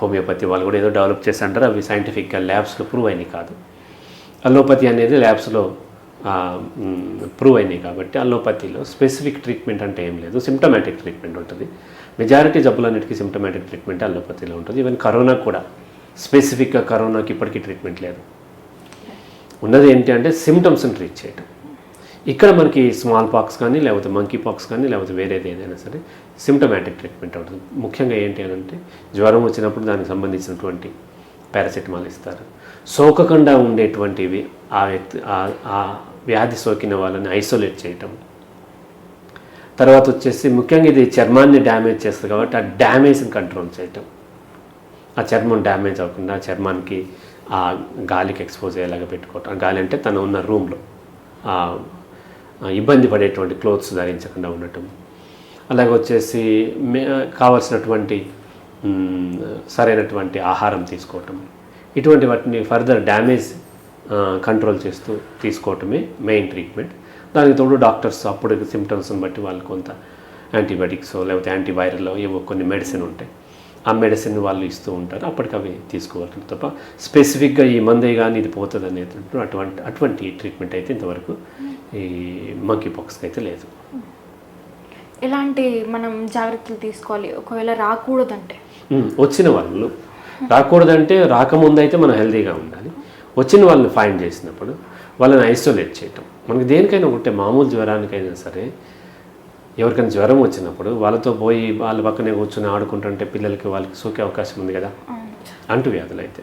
హోమియోపతి వాళ్ళు కూడా ఏదో డెవలప్ చేసి అంటారు అవి సైంటిఫిక్గా ల్యాబ్స్లో ప్రూవ్ అయినాయి కాదు. అలోపతి అనేది ల్యాబ్స్లో ప్రూవ్ అయినాయి కాబట్టి అలోపతిలో స్పెసిఫిక్ ట్రీట్మెంట్ అంటే ఏం లేదు. సిమ్టమాటిక్ ట్రీట్మెంట్ ఉంటుంది. మెజారిటీ జబ్బులన్నిటికీ సిమ్టమాటిక్ ట్రీట్మెంట్ అల్లోపతిలో ఉంటుంది. ఈవెన్ కరోనా కూడా స్పెసిఫిక్గా కరోనాకి ఇప్పటికీ ట్రీట్మెంట్ లేదు. ఉన్నది ఏంటి అంటే సిమ్టమ్స్ని ట్రీట్ చేయటం. ఇక్కడ మనకి స్మాల్ పాక్స్ కానీ లేకపోతే మంకీ పాక్స్ కానీ లేకపోతే వేరేది ఏదైనా సరే సిమ్టమాటిక్ ట్రీట్మెంట్ ఉంటుంది. ముఖ్యంగా ఏంటి అని అంటే జ్వరం వచ్చినప్పుడు దానికి సంబంధించినటువంటి పారాసిటమాల్ ఇస్తారు. సోకకుండా ఉండేటువంటివి ఆ వ్యక్తి ఆ వ్యాధి సోకిన వాళ్ళని ఐసోలేట్ చేయటం. తర్వాత వచ్చేసి ముఖ్యంగా ఇది చర్మాన్ని డ్యామేజ్ చేస్తుంది కాబట్టి ఆ డ్యామేజ్ని కంట్రోల్ చేయటం. ఆ చర్మం డ్యామేజ్ అవ్వకుండా చర్మానికి ఆ గాలికి ఎక్స్పోజ్ అయ్యేలాగా పెట్టుకోవటం. ఆ గాలి అంటే తను ఉన్న రూమ్లో. ఇబ్బంది పడేటువంటి క్లోత్స్ ధరించకుండా ఉండటం. అలాగే వచ్చేసి మే కావలసినటువంటి సరైనటువంటి ఆహారం తీసుకోవటం. ఇటువంటి వాటిని ఫర్దర్ డ్యామేజ్ కంట్రోల్ చేస్తూ తీసుకోవటమే మెయిన్ ట్రీట్మెంట్ దానికి తోడు డాక్టర్స్ అప్పుడు సిమ్టమ్స్ని బట్టి వాళ్ళు కొంత యాంటీబయాటిక్స్ లేకపోతే యాంటీవైరల్ ఏవో కొన్ని మెడిసిన్ ఉంటాయి. ఆ మెడిసిన్ వాళ్ళు ఇస్తూ ఉంటారు. అప్పటికి అవి తీసుకోవాలి తప్ప స్పెసిఫిక్గా ఈ మందే కానీ ఇది పోతుంది అనేది అటువంటి అటువంటి ట్రీట్మెంట్ అయితే ఇంతవరకు ఈ మంకీ పాక్స్కి అయితే లేదు. ఎలాంటి మనం జాగ్రత్తలు తీసుకోవాలి? ఒకవేళ రాకూడదంటే? వచ్చిన వాళ్ళు రాకూడదంటే రాకముందు అయితే మనం హెల్తీగా ఉండాలి. వచ్చిన వాళ్ళని ఫైండ్ చేసినప్పుడు వాళ్ళని ఐసోలేట్ చేయటం. మనకి దేనికైనా ఒకటే మామూలు జ్వరానికైనా సరే ఎవరికైనా జ్వరం వచ్చినప్పుడు వాళ్ళతో పోయి వాళ్ళ పక్కనే కూర్చొని ఆడుకుంటుంటే పిల్లలకి వాళ్ళకి సోకే అవకాశం ఉంది కదా? అంటు వ్యాధులు అయితే.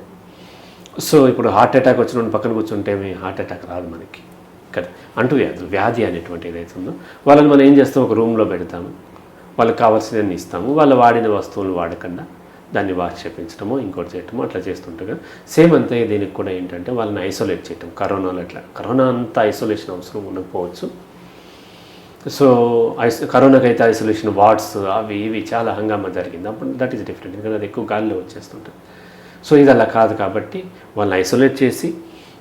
సో ఇప్పుడు హార్ట్ అటాక్ వచ్చిన పక్కన కూర్చుంటే ఏమీ హార్ట్ అటాక్ రాదు మనకి. కదా? అంటు వ్యాధులు వ్యాధి అనేటువంటి ఏదైతే ఉందో వాళ్ళని మనం ఏం చేస్తాం? ఒక రూమ్లో పెడతాము. వాళ్ళకి కావాల్సినవి ఇస్తాము. వాళ్ళు వాడిన వస్తువులు వాడకుండా దాన్ని వాష్ చేపించడమో ఇంకోటి చేయటమో అట్లా చేస్తుంటారు కదా. సేమ్ అంతే దీనికి కూడా ఏంటంటే వాళ్ళని ఐసోలేట్ చేయటం. కరోనాలో అట్లా. కరోనా అంత ఐసోలేషన్ అవసరం ఉండకపోవచ్చు. సో ఐస్ కరోనాకి అయితే ఐసోలేషన్ వార్డ్స్ అవి ఇవి చాలా హంగామా జరిగింది. అప్పుడు దట్ ఈస్ డిఫరెంట్ ఎందుకంటే అది ఎక్కువ గాలిలో వచ్చేస్తుంటుంది. సో ఇది అలా కాదు కాబట్టి వాళ్ళని ఐసోలేట్ చేసి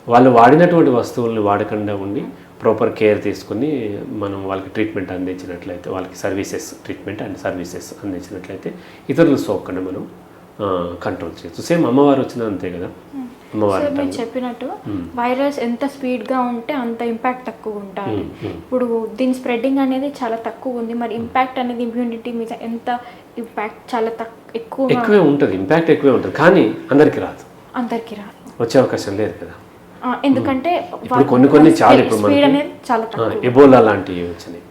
వాళ్ళు వాడినటువంటి వస్తువుల్ని వాడకుండా ఉండి ప్రాపర్ కేర్ తీసుకుని మనం వాళ్ళకి ట్రీట్మెంట్ అందించినట్లయితే వాళ్ళకి సర్వీసెస్ ట్రీట్మెంట్ అండ్ సర్వీసెస్ అందించినట్లయితే ఇతరులు సోకకుండా మనం కంట్రోల్ చేయొచ్చు. సేమ్ అమ్మవారు వచ్చినా అంతే కదా? అమ్మవారు సార్ మీరు. చెప్పినట్టు వైరస్ ఎంత స్పీడ్గా ఉంటే అంత ఇంపాక్ట్ తక్కువ ఉంటుంది ఇప్పుడు దీని స్ప్రెడ్డింగ్ అనేది చాలా తక్కువ ఉంది. మరి ఇంపాక్ట్ అనేది ఇమ్యూనిటీ మీద ఎంత ఇంపాక్ట్ చాలా ఎక్కువగా ఎక్కువే ఉంటుంది. ఇంపాక్ట్ ఎక్కువే ఉంటుంది. కానీ అందరికీ రాదు. అందరికీ రాదు. వచ్చే అవకాశం లేదు కదా? ఎందుకంటే ఇప్పుడు కొన్ని కొన్ని చాలా ఇప్పుడు మనకి ఎబోలా లాంటివి వచ్చినాయి.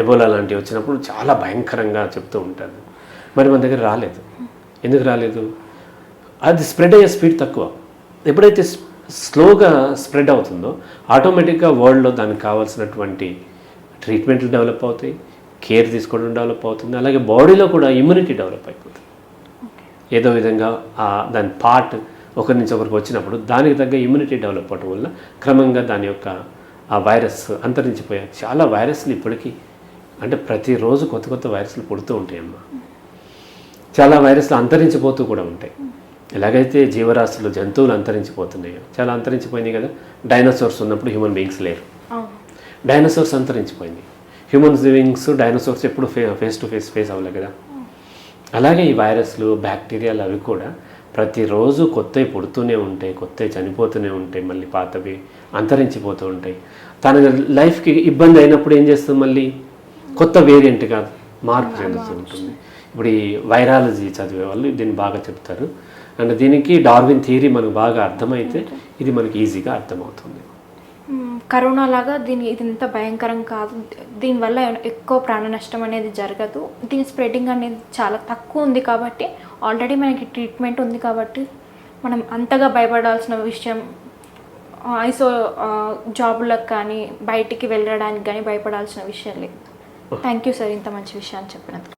ఎబోలా లాంటివి వచ్చినప్పుడు చాలా భయంకరంగా చెప్తూ ఉంటారు. మరి మన దగ్గర రాలేదు. ఎందుకు రాలేదు? అది స్ప్రెడ్ అయ్యే స్పీడ్ తక్కువ. ఎప్పుడైతే స్లోగా స్ప్రెడ్ అవుతుందో ఆటోమేటిక్గా వరల్డ్లో దానికి కావాల్సినటువంటి ట్రీట్మెంట్లు డెవలప్ అవుతాయి కేర్ తీసుకోవడం డెవలప్ అవుతుంది అలాగే బాడీలో కూడా ఇమ్యూనిటీ డెవలప్ అయిపోతుంది. ఏదో విధంగా ఆ దాని పార్ట్ ఒకరి నుంచి ఒకరికి వచ్చినప్పుడు దానికి తగ్గ ఇమ్యూనిటీ డెవలప్ అవడం వల్ల క్రమంగా దాని యొక్క ఆ వైరస్ అంతరించిపోయాయి చాలా వైరస్లు ఇప్పటికీ అంటే ప్రతిరోజు కొత్త కొత్త వైరస్లు పుడుతూ ఉంటాయి అమ్మా చాలా వైరస్లు అంతరించిపోతూ కూడా ఉంటాయి. ఎలాగైతే జీవరాశులు జంతువులు అంతరించిపోతున్నాయో చాలా అంతరించిపోయినాయి కదా డైనోసార్స్ ఉన్నప్పుడు హ్యూమన్ బీయింగ్స్ లేరు. డైనోసార్స్ అంతరించిపోయింది హ్యూమన్ బీయింగ్స్ డైనోసార్స్ ఎప్పుడు ఫే ఫేస్ టు ఫేస్ ఫేస్ అవ్వలే కదా. అలాగే ఈ వైరస్లు బ్యాక్టీరియాలు అవి కూడా ప్రతిరోజు కొత్తవి పుడుతూనే ఉంటాయి కొత్తవి చనిపోతూనే ఉంటాయి మళ్ళీ పాతవి అంతరించిపోతూ ఉంటాయి. తన లైఫ్కి ఇబ్బంది అయినప్పుడు ఏం చేస్తుంది మళ్ళీ? కొత్త వేరియంట్గా మార్పు చెందుతూ ఉంటుంది. ఇప్పుడు ఈ వైరాలజీ చదివే వాళ్ళు దీన్ని బాగా చెప్తారు. అండ్ దీనికి డార్విన్ థియరీ మనకు బాగా అర్థమైతే ఇది మనకి ఈజీగా అర్థమవుతుంది. కరోనా లాగా దీని ఇది ఇంత భయంకరం కాదు. దీనివల్ల ఎక్కువ ప్రాణ నష్టం అనేది జరగదు. దీని స్ప్రెడ్డింగ్ అనేది చాలా తక్కువ ఉంది కాబట్టి ఆల్రెడీ మనకి ట్రీట్మెంట్ ఉంది కాబట్టి మనం అంతగా భయపడాల్సిన విషయం ఐసో జాబులకు కానీ బయటికి వెళ్ళడానికి కానీ భయపడాల్సిన విషయం లేదు. థ్యాంక్ యూ సార్ ఇంత మంచి విషయాన్ని చెప్పినందుకు.